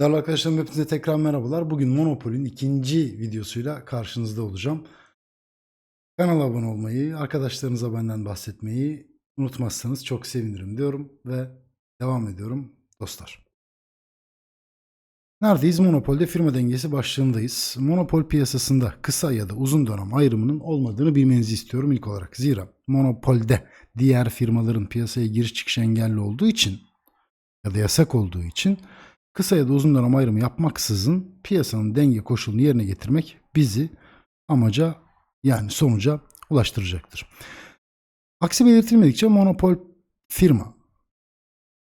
Değerli arkadaşlarım hepinize tekrar merhabalar. Bugün Monopol'ün ikinci videosuyla karşınızda olacağım. Kanala abone olmayı, arkadaşlarınıza benden bahsetmeyi unutmazsanız çok sevinirim diyorum ve devam ediyorum dostlar. Neredeyiz? Monopol'de firma dengesi başlığındayız. Monopol piyasasında kısa ya da uzun dönem ayrımının olmadığını bilmenizi istiyorum ilk olarak. Zira Monopol'de diğer firmaların piyasaya giriş çıkış engelli olduğu için ya da yasak olduğu için kısa ya da uzun dönem ayrımı yapmaksızın piyasanın denge koşulunu yerine getirmek bizi amaca yani sonuca ulaştıracaktır. Aksi belirtilmedikçe monopol firma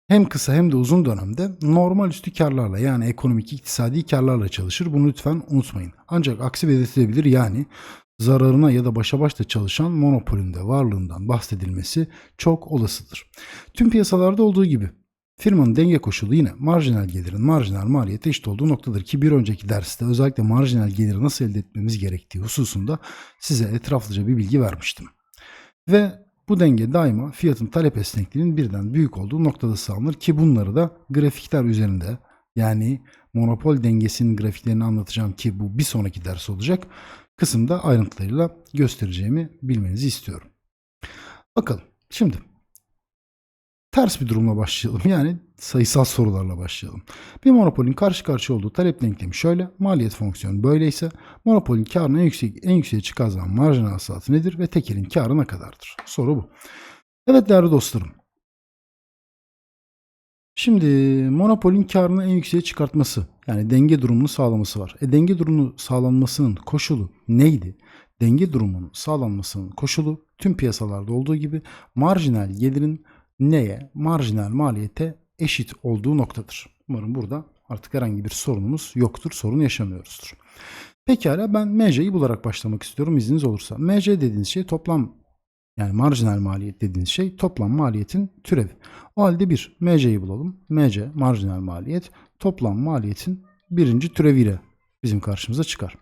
hem kısa hem de uzun dönemde normal üstü karlarla yani ekonomik iktisadi karlarla çalışır. Bunu lütfen unutmayın. Ancak aksi belirtilebilir yani zararına ya da başa başta çalışan monopolün de varlığından bahsedilmesi çok olasıdır. Tüm piyasalarda olduğu gibi Firmanın denge koşulu yine marjinal gelirin marjinal maliyete eşit olduğu noktadır ki bir önceki derste özellikle marjinal geliri nasıl elde etmemiz gerektiği hususunda size etraflıca bir bilgi vermiştim. Ve bu denge daima fiyatın talep esnekliğinin birden büyük olduğu noktada sağlanır ki bunları da grafikler üzerinde yani monopol dengesinin grafiklerini anlatacağım ki bu bir sonraki ders olacak kısımda ayrıntılarıyla göstereceğimi bilmenizi istiyorum. Bakalım şimdi ters bir durumla başlayalım. Yani sayısal sorularla başlayalım. Bir monopolün karşı karşıya olduğu talep denklemi şöyle. Maliyet fonksiyonu böyleyse monopolün karını en yüksek en yükseğe çıkan zaman marjinal hasılatı nedir ve tekelin karı ne kadardır? Soru bu. Evet değerli dostlarım. Şimdi monopolün karını en yükseğe çıkartması yani denge durumunu sağlaması var. E denge durumu sağlanmasının koşulu neydi? Denge durumunun sağlanmasının koşulu tüm piyasalarda olduğu gibi marjinal gelirin neye? Marjinal maliyete eşit olduğu noktadır. Umarım burada artık herhangi bir sorunumuz yoktur, sorun yaşamıyoruzdur. Pekala ben MC'yi bularak başlamak istiyorum izniniz olursa. MC dediğiniz şey toplam yani marjinal maliyet dediğiniz şey toplam maliyetin türevi. O halde bir MC'yi bulalım. MC marjinal maliyet toplam maliyetin birinci türeviyle bizim karşımıza çıkar.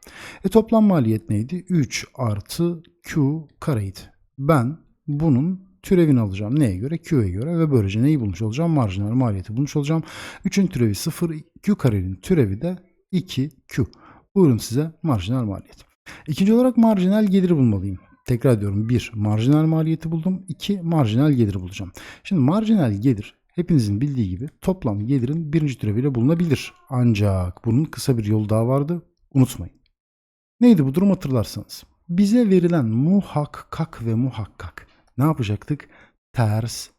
E toplam maliyet neydi? 3 artı Q kareydi. Ben bunun türevini alacağım. Neye göre? Q'ye göre ve böylece neyi bulmuş olacağım? Marjinal maliyeti bulmuş olacağım. 3'ün türevi 0, Q karenin türevi de 2Q. Buyurun size marjinal maliyet. İkinci olarak marjinal geliri bulmalıyım. Tekrar ediyorum. 1. Marjinal maliyeti buldum. 2. Marjinal geliri bulacağım. Şimdi marjinal gelir hepinizin bildiği gibi toplam gelirin birinci türeviyle bulunabilir. Ancak bunun kısa bir yolu daha vardı. Unutmayın. Neydi bu durum hatırlarsanız? Bize verilen muhakkak ve muhakkak ne yapacaktık? Ters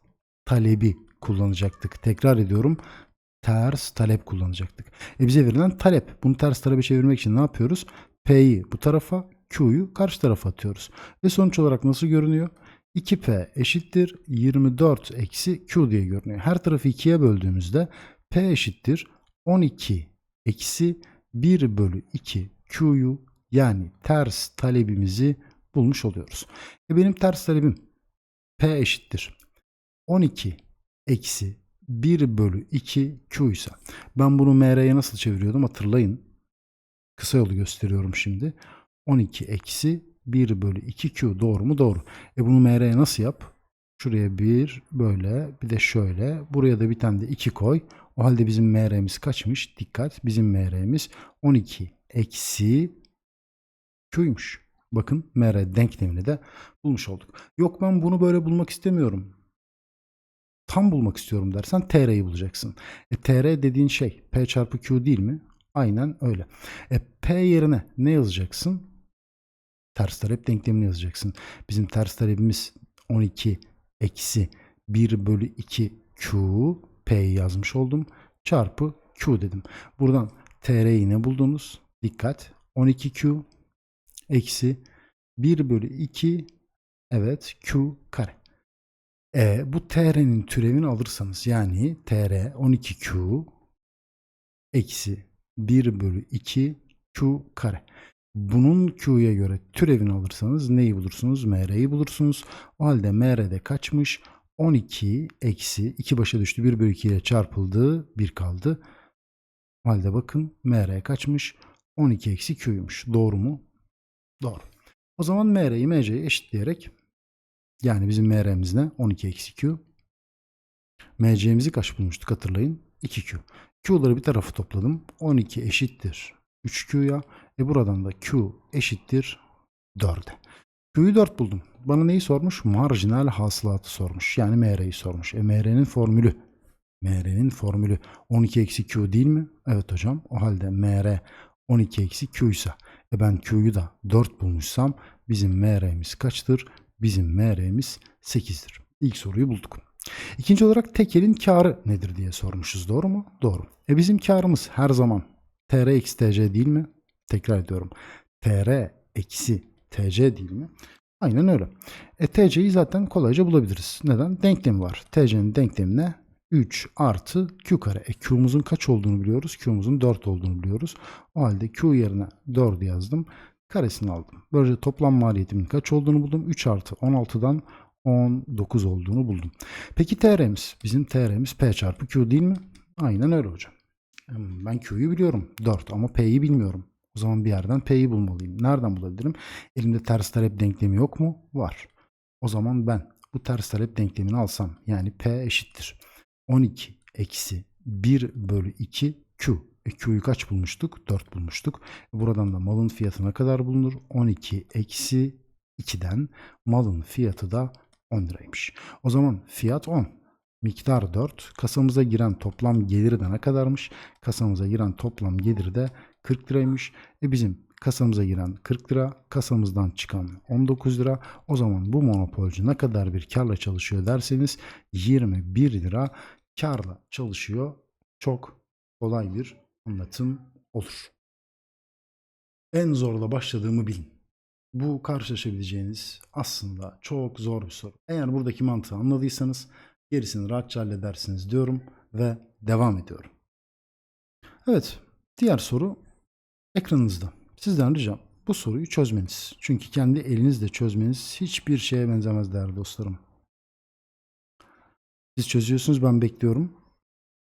talebi kullanacaktık. Tekrar ediyorum. Ters talep kullanacaktık. E bize verilen talep. Bunu ters talebe çevirmek için ne yapıyoruz? P'yi bu tarafa, Q'yu karşı tarafa atıyoruz. Ve sonuç olarak nasıl görünüyor? 2P eşittir 24 eksi Q diye görünüyor. Her tarafı 2'ye böldüğümüzde P eşittir 12 eksi 1 bölü 2 Q'yu yani ters talebimizi bulmuş oluyoruz. E benim ters talebim P eşittir 12 eksi 1 bölü 2 Q ise ben bunu MR'ye nasıl çeviriyordum hatırlayın. Kısa yolu gösteriyorum şimdi. 12 eksi 1 bölü 2 Q doğru mu? Doğru. E bunu MR'ye nasıl yap? Şuraya 1 böyle bir de şöyle. Buraya da bir tane de 2 koy. O halde bizim MR'miz kaçmış? Dikkat bizim MR'miz 12 eksi Q'ymuş. Bakın MR denklemini de bulmuş olduk. Yok ben bunu böyle bulmak istemiyorum. Tam bulmak istiyorum dersen TR'yi bulacaksın. E, TR dediğin şey P çarpı Q değil mi? Aynen öyle. E, P yerine ne yazacaksın? Ters talep denklemini yazacaksın. Bizim ters talebimiz 12 eksi 1 bölü 2 Q P'yi yazmış oldum. Çarpı Q dedim. Buradan TR'yi ne buldunuz? Dikkat. 12Q eksi 1 bölü 2 evet Q kare. E, bu TR'nin türevini alırsanız yani TR 12Q eksi 1 bölü 2 Q kare. Bunun Q'ya göre türevini alırsanız neyi bulursunuz? MR'yi bulursunuz. O halde MR'de kaçmış? 12 eksi 2 başa düştü. 1 bölü 2 ile çarpıldı. 1 kaldı. O halde bakın MR kaçmış? 12 eksi Q'ymuş. Doğru mu? Doğru. O zaman MR'yi MC'ye eşitleyerek yani bizim MR'miz ne? 12 eksi Q. MC'mizi kaç bulmuştuk hatırlayın? 2Q. Q'ları bir tarafa topladım. 12 eşittir 3Q'ya. E buradan da Q eşittir 4'e. Q'yu 4 buldum. Bana neyi sormuş? Marjinal hasılatı sormuş. Yani MR'yi sormuş. E MR'nin formülü. MR'nin formülü 12 eksi Q değil mi? Evet hocam. O halde MR 12 eksi Q ise e ben Q'yu da 4 bulmuşsam bizim MR'miz kaçtır? Bizim MR'miz 8'dir. İlk soruyu bulduk. İkinci olarak tekelin karı nedir diye sormuşuz. Doğru mu? Doğru. E bizim karımız her zaman TR eksi TC değil mi? Tekrar ediyorum. TR eksi TC değil mi? Aynen öyle. E TC'yi zaten kolayca bulabiliriz. Neden? Denklemi var. TC'nin denklemi ne? 3 artı Q kare. E Q'muzun kaç olduğunu biliyoruz. Q'muzun 4 olduğunu biliyoruz. O halde Q yerine 4 yazdım. Karesini aldım. Böylece toplam maliyetimin kaç olduğunu buldum. 3 artı 16'dan 19 olduğunu buldum. Peki TR'miz? Bizim TR'miz P çarpı Q değil mi? Aynen öyle hocam. Ben Q'yu biliyorum 4 ama P'yi bilmiyorum. O zaman bir yerden P'yi bulmalıyım. Nereden bulabilirim? Elimde ters talep denklemi yok mu? Var. O zaman ben bu ters talep denklemini alsam yani P eşittir. 12 eksi 1 bölü 2 Q. E, Q'yu kaç bulmuştuk? 4 bulmuştuk. Buradan da malın fiyatı ne kadar bulunur? 12 eksi 2'den malın fiyatı da 10 liraymış. O zaman fiyat 10. Miktar 4. Kasamıza giren toplam geliri de ne kadarmış? Kasamıza giren toplam geliri de 40 liraymış. E bizim kasamıza giren 40 lira, kasamızdan çıkan 19 lira. O zaman bu monopolcu ne kadar bir karla çalışıyor derseniz 21 lira karla çalışıyor. Çok kolay bir anlatım olur. En zorla başladığımı bilin. Bu karşılaşabileceğiniz aslında çok zor bir soru. Eğer buradaki mantığı anladıysanız gerisini rahatça halledersiniz diyorum ve devam ediyorum. Evet, diğer soru ekranınızda. Sizden ricam bu soruyu çözmeniz. Çünkü kendi elinizle çözmeniz hiçbir şeye benzemez değerli dostlarım. Siz çözüyorsunuz ben bekliyorum.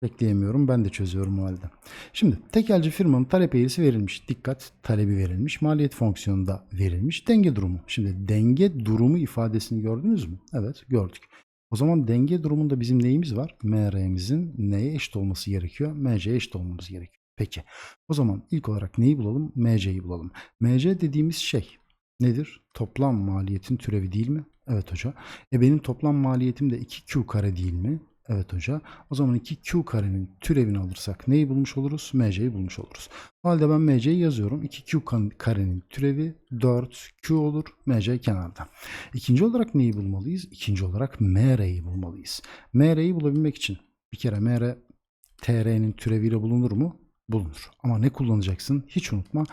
Bekleyemiyorum ben de çözüyorum o halde. Şimdi tekelci firmanın talep eğrisi verilmiş. Dikkat talebi verilmiş. Maliyet fonksiyonu da verilmiş. Denge durumu. Şimdi denge durumu ifadesini gördünüz mü? Evet gördük. O zaman denge durumunda bizim neyimiz var? MR'mizin neye eşit olması gerekiyor? MC'ye eşit olmamız gerekiyor. Peki. O zaman ilk olarak neyi bulalım? MC'yi bulalım. MC dediğimiz şey nedir? Toplam maliyetin türevi değil mi? Evet hoca. E benim toplam maliyetim de 2Q kare değil mi? Evet hoca. O zaman 2Q karenin türevini alırsak neyi bulmuş oluruz? MC'yi bulmuş oluruz. O halde ben MC'yi yazıyorum. 2Q kan- karenin türevi 4Q olur. MC kenarda. İkinci olarak neyi bulmalıyız? İkinci olarak MR'yi bulmalıyız. MR'yi bulabilmek için bir kere MR TR'nin türeviyle bulunur mu? Bulunur. Ama ne kullanacaksın? Hiç unutma.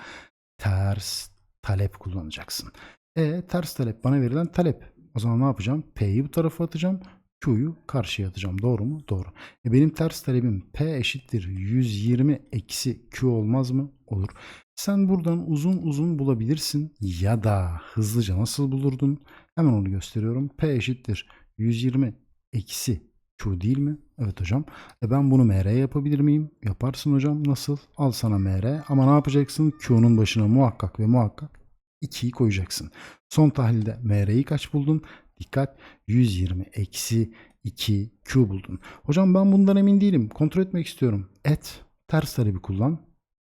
Ters talep kullanacaksın. E ters talep bana verilen talep. O zaman ne yapacağım? P'yi bu tarafa atacağım. Q'yu karşıya atacağım. Doğru mu? Doğru. E benim ters talebim P eşittir 120 eksi Q olmaz mı? Olur. Sen buradan uzun uzun bulabilirsin ya da hızlıca nasıl bulurdun? Hemen onu gösteriyorum. P eşittir 120 eksi Q değil mi? Evet hocam. E ben bunu MR yapabilir miyim? Yaparsın hocam. Nasıl? Al sana MR. Ama ne yapacaksın? Q'nun başına muhakkak ve muhakkak 2'yi koyacaksın. Son tahlilde MR'yi kaç buldun? Dikkat 120 eksi 2 Q buldun. Hocam ben bundan emin değilim. Kontrol etmek istiyorum. Et ters talebi kullan.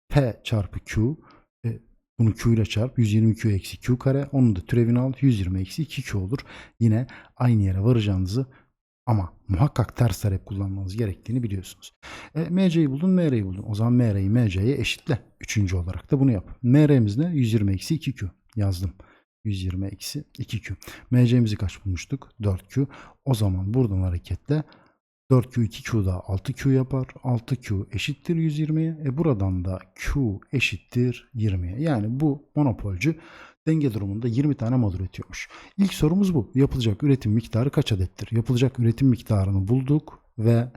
P çarpı Q. E, bunu Q ile çarp. 120 Q eksi Q kare. Onun da türevini al. 120 eksi 2 Q olur. Yine aynı yere varacağınızı ama muhakkak ters talep kullanmanız gerektiğini biliyorsunuz. E, MC'yi buldun, MR'yi buldun. O zaman MR'yi MC'ye eşitle. Üçüncü olarak da bunu yap. MR'miz ne? 120 eksi 2Q. Yazdım. 120 eksi 2Q. MC'mizi kaç bulmuştuk? 4Q. O zaman buradan hareketle 4Q 2Q da 6Q yapar. 6Q eşittir 120'ye. E buradan da Q eşittir 20'ye. Yani bu monopolcu denge durumunda 20 tane mod üretiyormuş. İlk sorumuz bu. Yapılacak üretim miktarı kaç adettir? Yapılacak üretim miktarını bulduk ve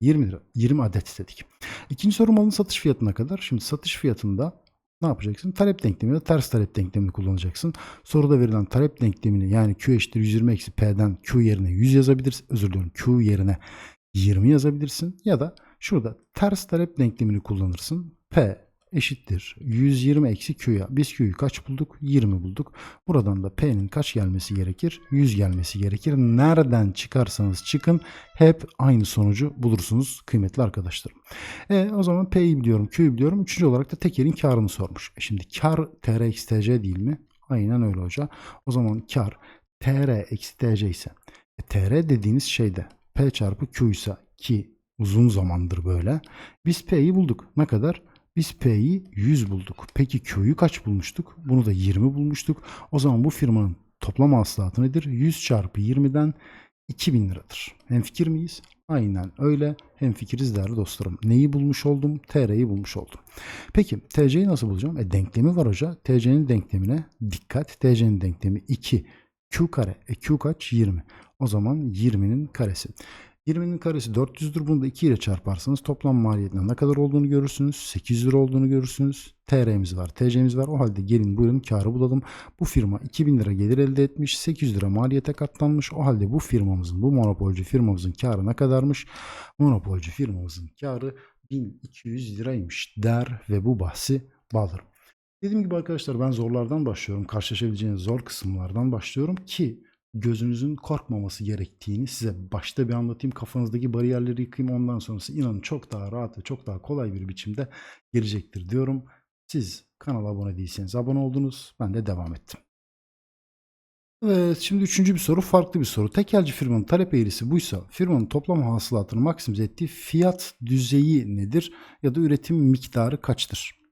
20 lira, 20 adet istedik. İkinci soru malın satış fiyatına kadar. Şimdi satış fiyatında ne yapacaksın? Talep denklemi ya da ters talep denklemini kullanacaksın. Soruda verilen talep denklemini yani Q eşittir 120 eksi P'den Q yerine 100 yazabilirsin. Özür diliyorum. Q yerine 20 yazabilirsin. Ya da şurada ters talep denklemini kullanırsın. P eşittir 120 eksi Q'ya. Biz Q'yu kaç bulduk? 20 bulduk. Buradan da P'nin kaç gelmesi gerekir? 100 gelmesi gerekir. Nereden çıkarsanız çıkın hep aynı sonucu bulursunuz kıymetli arkadaşlarım. E, o zaman P'yi biliyorum, Q'yu biliyorum. Üçüncü olarak da tekerin karını sormuş. E şimdi kar TR eksi TC değil mi? Aynen öyle hoca. O zaman kar TR eksi TC ise e, TR dediğiniz şeyde P çarpı Q ise ki uzun zamandır böyle. Biz P'yi bulduk. Ne kadar? Biz P'yi 100 bulduk. Peki Q'yu kaç bulmuştuk? Bunu da 20 bulmuştuk. O zaman bu firmanın toplam hasılatı nedir? 100 çarpı 20'den 2000 liradır. Hemfikir miyiz? Aynen öyle. Hemfikiriz değerli dostlarım. Neyi bulmuş oldum? TR'yi bulmuş oldum. Peki TC'yi nasıl bulacağım? E denklemi var hoca. TC'nin denklemine dikkat. TC'nin denklemi 2. Q kare. E Q kaç? 20. O zaman 20'nin karesi. 20'nin karesi 400'dür. Bunu da 2 ile çarparsanız toplam maliyetinin ne kadar olduğunu görürsünüz. 800 lira olduğunu görürsünüz. TR'miz var, TC'miz var. O halde gelin buyurun karı bulalım. Bu firma 2000 lira gelir elde etmiş. 800 lira maliyete katlanmış. O halde bu firmamızın, bu monopolcu firmamızın karı ne kadarmış? Monopolcu firmamızın karı 1200 liraymış der ve bu bahsi bağlarım. Dediğim gibi arkadaşlar ben zorlardan başlıyorum. Karşılaşabileceğiniz zor kısımlardan başlıyorum ki gözünüzün korkmaması gerektiğini size başta bir anlatayım. Kafanızdaki bariyerleri yıkayım. Ondan sonrası inanın çok daha rahat ve çok daha kolay bir biçimde gelecektir diyorum. Siz kanala abone değilseniz abone oldunuz. Ben de devam ettim. Evet şimdi üçüncü bir soru farklı bir soru. Tekelci firmanın talep eğrisi buysa firmanın toplam hasılatını maksimize ettiği fiyat düzeyi nedir? Ya da üretim miktarı kaçtır?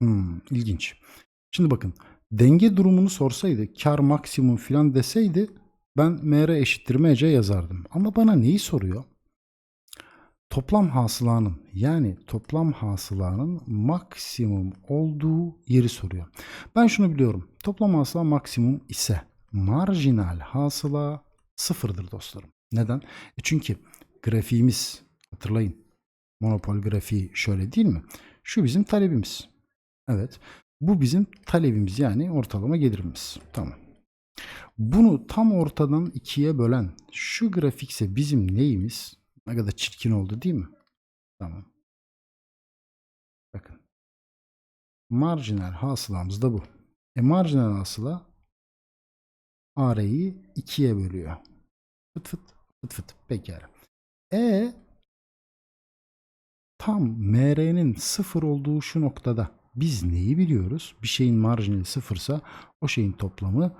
Hmm, ilginç. Şimdi bakın denge durumunu sorsaydı kar maksimum filan deseydi ben MR eşittir MC yazardım. Ama bana neyi soruyor? Toplam hasılanın yani toplam hasılanın maksimum olduğu yeri soruyor. Ben şunu biliyorum. Toplam hasıla maksimum ise marjinal hasıla sıfırdır dostlarım. Neden? E çünkü grafiğimiz hatırlayın. Monopol grafiği şöyle değil mi? Şu bizim talebimiz. Evet. Bu bizim talebimiz yani ortalama gelirimiz. Tamam. Bunu tam ortadan ikiye bölen şu grafikse bizim neyimiz? Ne kadar çirkin oldu değil mi? Tamam. Bakın. Marjinal hasılamız da bu. E marjinal hasıla AR'yi ikiye bölüyor. Fıt fıt fıt fıt. Pekala. E tam MR'nin sıfır olduğu şu noktada biz neyi biliyoruz? Bir şeyin marjinali sıfırsa o şeyin toplamı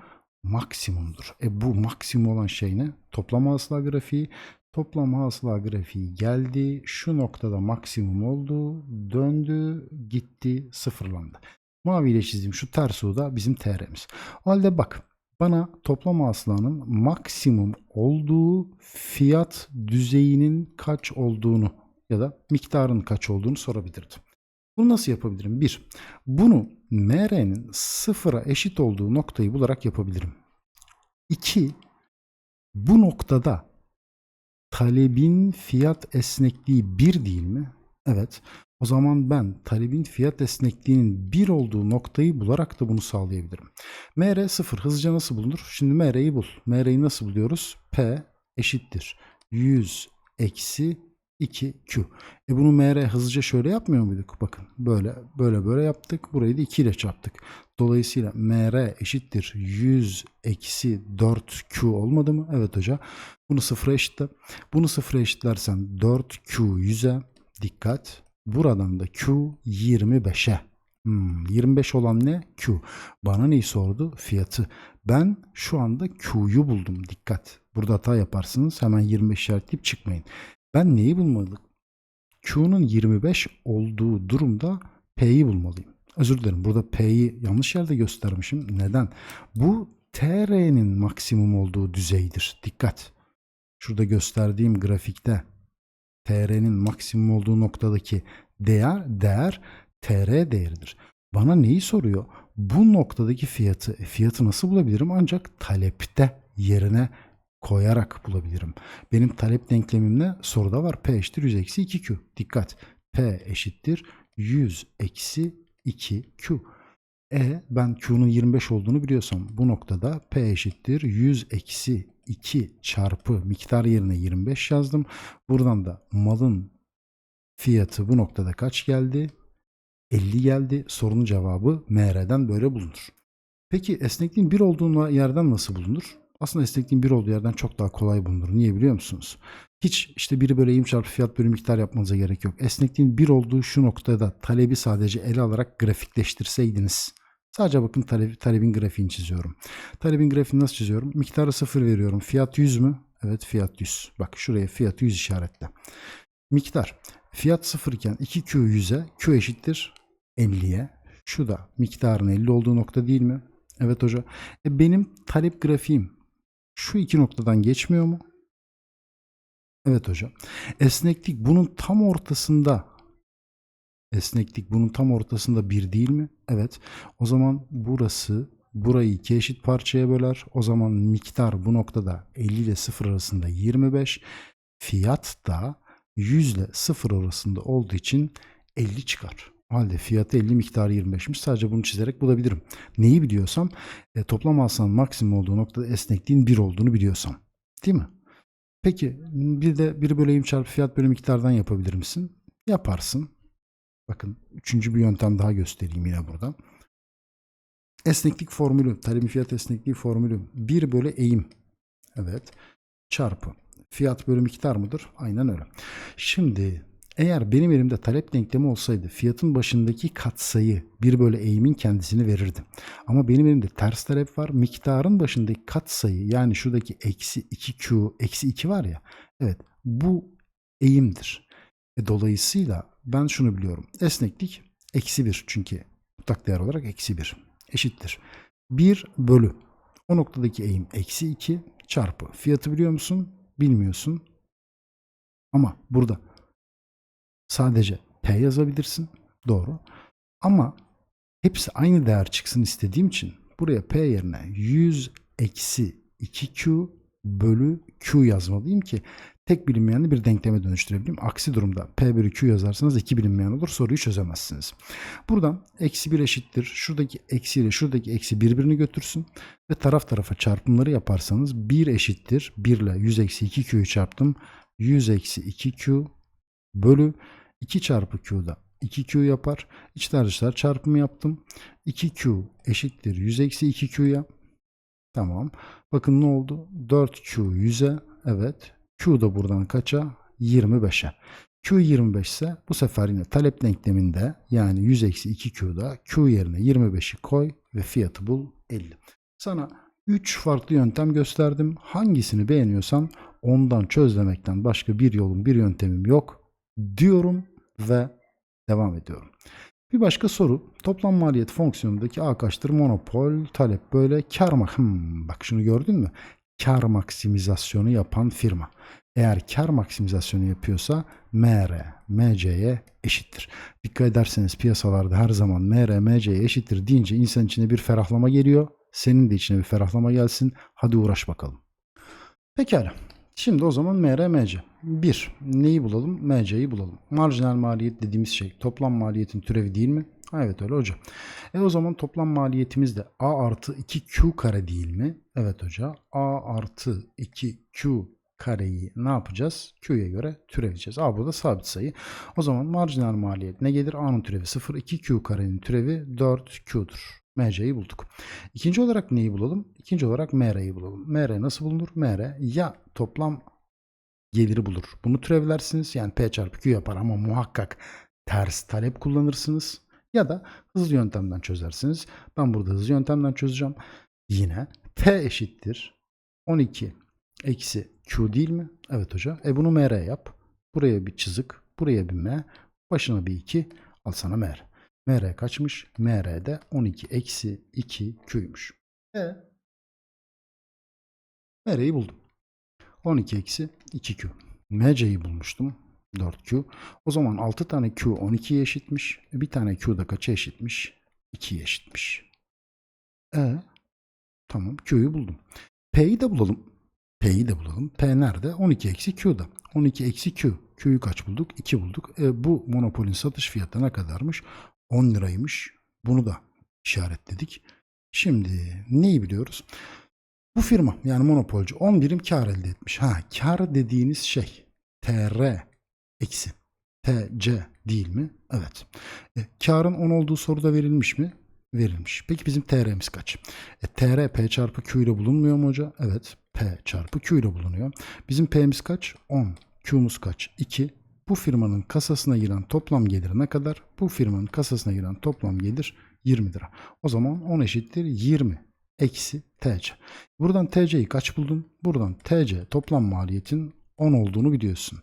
maksimumdur. E bu maksimum olan şey ne? Toplam hasıla grafiği. Toplam hasıla grafiği geldi. Şu noktada maksimum oldu. Döndü. Gitti. Sıfırlandı. Maviyle çizdiğim şu ters da bizim TR'miz. O halde bak bana toplam hasılanın maksimum olduğu fiyat düzeyinin kaç olduğunu ya da miktarın kaç olduğunu sorabilirdi. Bunu nasıl yapabilirim? Bir, bunu MR'nin sıfıra eşit olduğu noktayı bularak yapabilirim. İki, bu noktada talebin fiyat esnekliği bir değil mi? Evet. O zaman ben talebin fiyat esnekliğinin bir olduğu noktayı bularak da bunu sağlayabilirim. MR sıfır hızlıca nasıl bulunur? Şimdi MR'yi bul. MR'yi nasıl buluyoruz? P eşittir 100 eksi 2Q. E bunu MR hızlıca şöyle yapmıyor muyduk? Bakın böyle böyle böyle yaptık. Burayı da 2 ile çarptık. Dolayısıyla MR eşittir 100 eksi 4Q olmadı mı? Evet hoca. Bunu sıfıra eşitle. Bunu sıfıra eşitlersen 4Q 100'e dikkat. Buradan da Q 25'e. Hmm, 25 olan ne? Q. Bana neyi sordu? Fiyatı. Ben şu anda Q'yu buldum. Dikkat. Burada hata yaparsınız. Hemen 25 işaretleyip çıkmayın. Ben neyi bulmalıyım? Q'nun 25 olduğu durumda P'yi bulmalıyım. Özür dilerim. Burada P'yi yanlış yerde göstermişim. Neden? Bu TR'nin maksimum olduğu düzeydir. Dikkat. Şurada gösterdiğim grafikte TR'nin maksimum olduğu noktadaki değer değer TR değeridir. Bana neyi soruyor? Bu noktadaki fiyatı. E, fiyatı nasıl bulabilirim? Ancak talepte yerine koyarak bulabilirim. Benim talep denklemimde soruda var. P eşittir 100 eksi 2Q. Dikkat. P eşittir 100 eksi 2Q. E ben Q'nun 25 olduğunu biliyorsam bu noktada P eşittir 100 eksi 2 çarpı miktar yerine 25 yazdım. Buradan da malın Fiyatı bu noktada kaç geldi? 50 geldi. Sorunun cevabı MR'den böyle bulunur. Peki esnekliğin 1 olduğu yerden nasıl bulunur? Aslında esnekliğin 1 olduğu yerden çok daha kolay bulunur. Niye biliyor musunuz? Hiç işte biri böyle eğim çarpı fiyat bölü miktar yapmanıza gerek yok. Esnekliğin 1 olduğu şu noktada talebi sadece ele alarak grafikleştirseydiniz. Sadece bakın talep, talebin grafiğini çiziyorum. Talebin grafiğini nasıl çiziyorum? Miktarı 0 veriyorum. Fiyat 100 mü? Evet fiyat 100. Bak şuraya fiyat 100 işaretle. Miktar. Fiyat 0 iken 2Q 100'e Q eşittir 50'ye. Şu da miktarın 50 olduğu nokta değil mi? Evet hoca. E benim talep grafiğim şu iki noktadan geçmiyor mu? Evet hocam. Esneklik bunun tam ortasında. Esneklik bunun tam ortasında bir değil mi? Evet. O zaman burası burayı iki eşit parçaya böler. O zaman miktar bu noktada 50 ile 0 arasında 25. Fiyat da 100 ile 0 arasında olduğu için 50 çıkar. Halde fiyatı 50 miktarı 25'miş. Sadece bunu çizerek bulabilirim. Neyi biliyorsam e, toplam alsanın maksimum olduğu noktada esnekliğin 1 olduğunu biliyorsam. Değil mi? Peki bir de 1 bölü eğim çarpı fiyat bölü miktardan yapabilir misin? Yaparsın. Bakın üçüncü bir yöntem daha göstereyim yine burada. Esneklik formülü, talebin fiyat esnekliği formülü 1 bölü eğim. Evet. Çarpı. Fiyat bölü miktar mıdır? Aynen öyle. Şimdi eğer benim elimde talep denklemi olsaydı fiyatın başındaki katsayı 1 bölü eğimin kendisini verirdi. Ama benim elimde ters talep var. Miktarın başındaki katsayı yani şuradaki eksi 2Q eksi 2 var ya. Evet bu eğimdir. E, dolayısıyla ben şunu biliyorum. Esneklik eksi 1 çünkü mutlak değer olarak eksi 1 eşittir. 1 bölü o noktadaki eğim eksi 2 çarpı fiyatı biliyor musun? Bilmiyorsun. Ama burada sadece P yazabilirsin. Doğru. Ama hepsi aynı değer çıksın istediğim için buraya P yerine 100 eksi 2Q bölü Q yazmalıyım ki tek bilinmeyenli bir denkleme dönüştürebileyim. Aksi durumda P bölü Q yazarsanız iki bilinmeyen olur soruyu çözemezsiniz. Buradan eksi 1 eşittir. Şuradaki eksi ile şuradaki eksi birbirini götürsün ve taraf tarafa çarpımları yaparsanız 1 eşittir. 1 ile 100 eksi 2Q'yu çarptım. 100 eksi 2Q bölü 2 çarpı Q'da 2Q yapar. İçler dışlar çarpımı yaptım. 2Q eşittir 100 eksi 2Q'ya. Tamam. Bakın ne oldu? 4Q 100'e. Evet. Q da buradan kaça? 25'e. Q 25 ise bu sefer yine talep denkleminde yani 100 eksi 2Q'da Q yerine 25'i koy ve fiyatı bul 50. Sana 3 farklı yöntem gösterdim. Hangisini beğeniyorsan ondan çözlemekten başka bir yolum bir yöntemim yok diyorum ve devam ediyorum. Bir başka soru. Toplam maliyet fonksiyonundaki A kaçtır? Monopol, talep böyle kar mak hmm, bak şunu gördün mü? Kar maksimizasyonu yapan firma. Eğer kar maksimizasyonu yapıyorsa MR, MC'ye eşittir. Dikkat ederseniz piyasalarda her zaman MR, MC'ye eşittir deyince insan içine bir ferahlama geliyor. Senin de içine bir ferahlama gelsin. Hadi uğraş bakalım. Pekala. Şimdi o zaman MR, MC. 1. Neyi bulalım? MC'yi bulalım. Marjinal maliyet dediğimiz şey toplam maliyetin türevi değil mi? Ha, evet öyle hocam. E o zaman toplam maliyetimiz de A artı 2Q kare değil mi? Evet hoca. A artı 2Q kareyi ne yapacağız? Q'ya göre türeveceğiz. A burada sabit sayı. O zaman marjinal maliyet ne gelir? A'nın türevi 0. 2Q karenin türevi 4Q'dur. MC'yi bulduk. İkinci olarak neyi bulalım? İkinci olarak MR'yi bulalım. MR nasıl bulunur? MR ya toplam geliri bulur. Bunu türevlersiniz. Yani P çarpı Q yapar ama muhakkak ters talep kullanırsınız. Ya da hızlı yöntemden çözersiniz. Ben burada hızlı yöntemden çözeceğim. Yine P eşittir 12 eksi Q değil mi? Evet hoca. E bunu MR yap. Buraya bir çizik. Buraya bir M. Başına bir 2. Al sana MR. MR kaçmış? MR de 12 eksi 2 Q'ymuş. E MR'yi buldum. 12 eksi 2Q. MC'yi bulmuştum. 4Q. O zaman 6 tane Q 12'ye eşitmiş. E, Bir tane Q da kaça eşitmiş? 2'ye eşitmiş. E tamam Q'yu buldum. P'yi de bulalım. P'yi de bulalım. P nerede? 12 eksi Q'da. 12 eksi Q. Q'yu kaç bulduk? 2 bulduk. E, bu monopolün satış fiyatı ne kadarmış? 10 liraymış. Bunu da işaretledik. Şimdi neyi biliyoruz? Bu firma yani monopolcu 10 birim kar elde etmiş. Ha kar dediğiniz şey TR eksi. TC değil mi? Evet. E, karın 10 olduğu soruda verilmiş mi? Verilmiş. Peki bizim TR'miz kaç? E, TR P çarpı Q ile bulunmuyor mu hoca? Evet. P çarpı Q ile bulunuyor. Bizim P'miz kaç? 10. Q'muz kaç? 2. Bu firmanın kasasına giren toplam gelir ne kadar? Bu firmanın kasasına giren toplam gelir 20 lira. O zaman 10 eşittir 20 eksi TC. Buradan TC'yi kaç buldun? Buradan TC toplam maliyetin 10 olduğunu biliyorsun.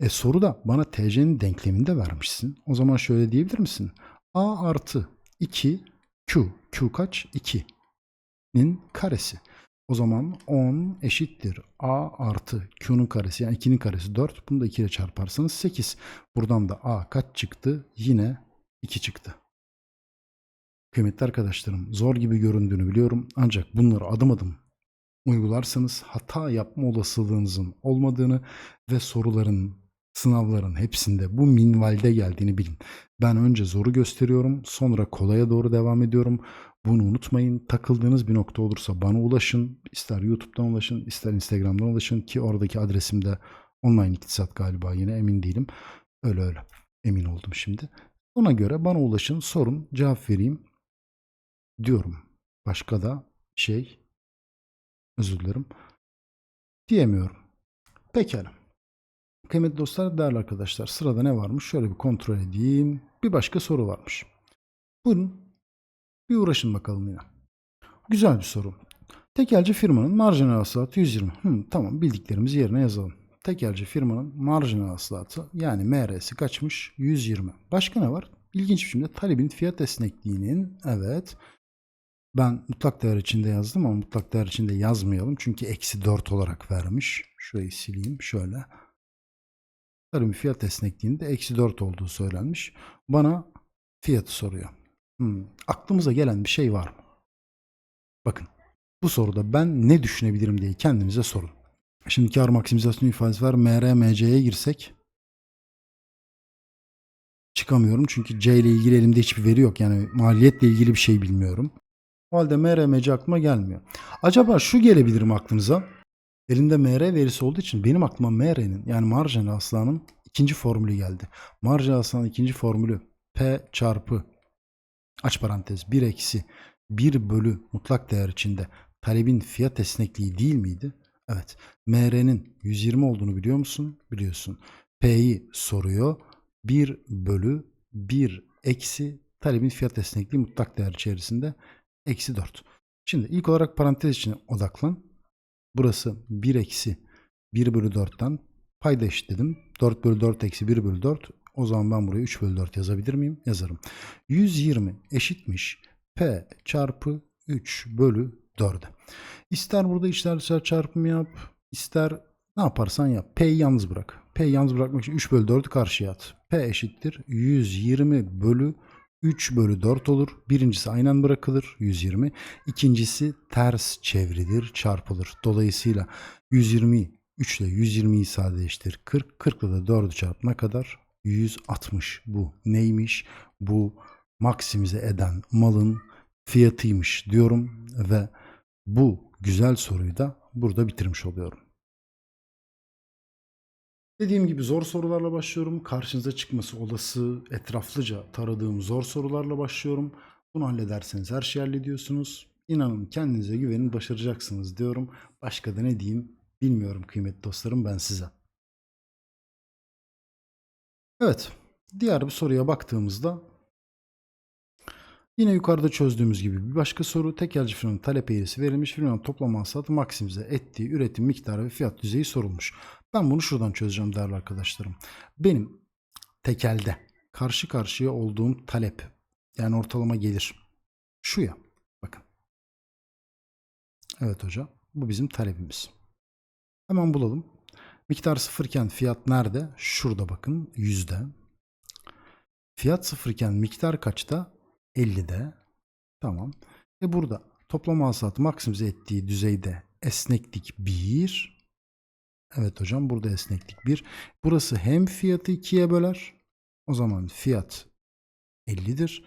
E soruda bana TC'nin denklemini de vermişsin. O zaman şöyle diyebilir misin? A artı 2 Q. Q kaç? 2'nin karesi. O zaman 10 eşittir A artı Q'nun karesi yani 2'nin karesi 4. Bunu da 2 ile çarparsanız 8. Buradan da A kaç çıktı? Yine 2 çıktı. Kıymetli arkadaşlarım zor gibi göründüğünü biliyorum ancak bunları adım adım uygularsanız hata yapma olasılığınızın olmadığını ve soruların, sınavların hepsinde bu minvalde geldiğini bilin. Ben önce zoru gösteriyorum, sonra kolaya doğru devam ediyorum. Bunu unutmayın. Takıldığınız bir nokta olursa bana ulaşın. İster YouTube'dan ulaşın, ister Instagram'dan ulaşın ki oradaki adresim de online iktisat galiba yine emin değilim. Öyle öyle. Emin oldum şimdi. Ona göre bana ulaşın, sorun, cevap vereyim diyorum. Başka da şey özür dilerim diyemiyorum. Pekala. Kıymetli dostlar, değerli arkadaşlar sırada ne varmış? Şöyle bir kontrol edeyim. Bir başka soru varmış. Buyurun bir uğraşın bakalım yine. Güzel bir soru. Tekelci firmanın marjinal hasılatı 120. Hı, tamam bildiklerimizi yerine yazalım. Tekelci firmanın marjinal hasılatı yani MR'si kaçmış? 120. Başka ne var? İlginç bir şekilde talebin fiyat esnekliğinin evet ben mutlak değer içinde yazdım ama mutlak değer içinde yazmayalım. Çünkü eksi 4 olarak vermiş. Şurayı sileyim şöyle. Tarım fiyat esnekliğinde eksi 4 olduğu söylenmiş. Bana fiyatı soruyor. Hmm, aklımıza gelen bir şey var mı? Bakın bu soruda ben ne düşünebilirim diye kendinize sorun. Şimdi kar maksimizasyon ifadesi var. MR, MC'ye girsek çıkamıyorum. Çünkü C ile ilgili elimde hiçbir veri yok. Yani maliyetle ilgili bir şey bilmiyorum. O halde MR, MC aklıma gelmiyor. Acaba şu gelebilir mi aklınıza? Elinde MR verisi olduğu için benim aklıma MR'nin yani marjinal hasılanın ikinci formülü geldi. Marjinal hasılanın ikinci formülü P çarpı aç parantez 1 eksi 1 bölü mutlak değer içinde talebin fiyat esnekliği değil miydi? Evet. MR'nin 120 olduğunu biliyor musun? Biliyorsun. P'yi soruyor. 1 bölü 1 eksi talebin fiyat esnekliği mutlak değer içerisinde eksi 4. Şimdi ilk olarak parantez içine odaklan. Burası 1 eksi 1 bölü 4'ten payda eşitledim. 4 bölü 4 eksi 1 bölü 4. O zaman ben buraya 3 bölü 4 yazabilir miyim? Yazarım. 120 eşitmiş P çarpı 3 bölü 4'e. İster burada dışlar çarpımı yap. ister ne yaparsan yap. P'yi yalnız bırak. P'yi yalnız bırakmak için 3 bölü 4'ü karşıya at. P eşittir 120 bölü 3 bölü 4 olur. Birincisi aynen bırakılır 120. İkincisi ters çevrilir çarpılır. Dolayısıyla 120 3 ile 120'yi sadeleştir 40. 40 ile de 4'ü çarp ne kadar? 160. Bu neymiş? Bu maksimize eden malın fiyatıymış diyorum ve bu güzel soruyu da burada bitirmiş oluyorum. Dediğim gibi zor sorularla başlıyorum. Karşınıza çıkması olası etraflıca taradığım zor sorularla başlıyorum. Bunu hallederseniz her şeyi hallediyorsunuz. İnanın kendinize güvenin başaracaksınız diyorum. Başka da ne diyeyim bilmiyorum kıymetli dostlarım ben size. Evet diğer bir soruya baktığımızda Yine yukarıda çözdüğümüz gibi bir başka soru tekelci firmanın talep eğrisi verilmiş firmanın toplam hasılatı maksimize ettiği üretim miktarı ve fiyat düzeyi sorulmuş. Ben bunu şuradan çözeceğim değerli arkadaşlarım. Benim tekelde karşı karşıya olduğum talep yani ortalama gelir. Şu ya bakın. Evet hocam bu bizim talebimiz. Hemen bulalım. Miktar sıfırken fiyat nerede? Şurada bakın yüzde. Fiyat sıfırken miktar kaçta? 50'de. Tamam. Ve burada toplam hasılat maksimize ettiği düzeyde esneklik 1. Evet hocam burada esneklik 1. Burası hem fiyatı 2'ye böler. O zaman fiyat 50'dir.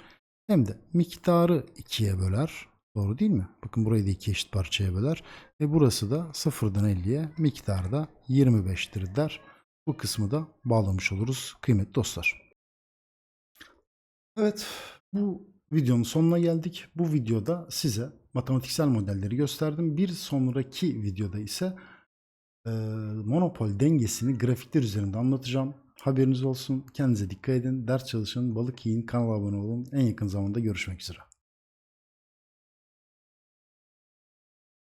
Hem de miktarı 2'ye böler. Doğru değil mi? Bakın burayı da iki eşit parçaya böler. Ve burası da 0'dan 50'ye miktarda 25'tir der. Bu kısmı da bağlamış oluruz kıymetli dostlar. Evet bu videonun sonuna geldik. Bu videoda size matematiksel modelleri gösterdim. Bir sonraki videoda ise e, monopol dengesini grafikler üzerinde anlatacağım. Haberiniz olsun. Kendinize dikkat edin. Ders çalışın. Balık yiyin. Kanala abone olun. En yakın zamanda görüşmek üzere.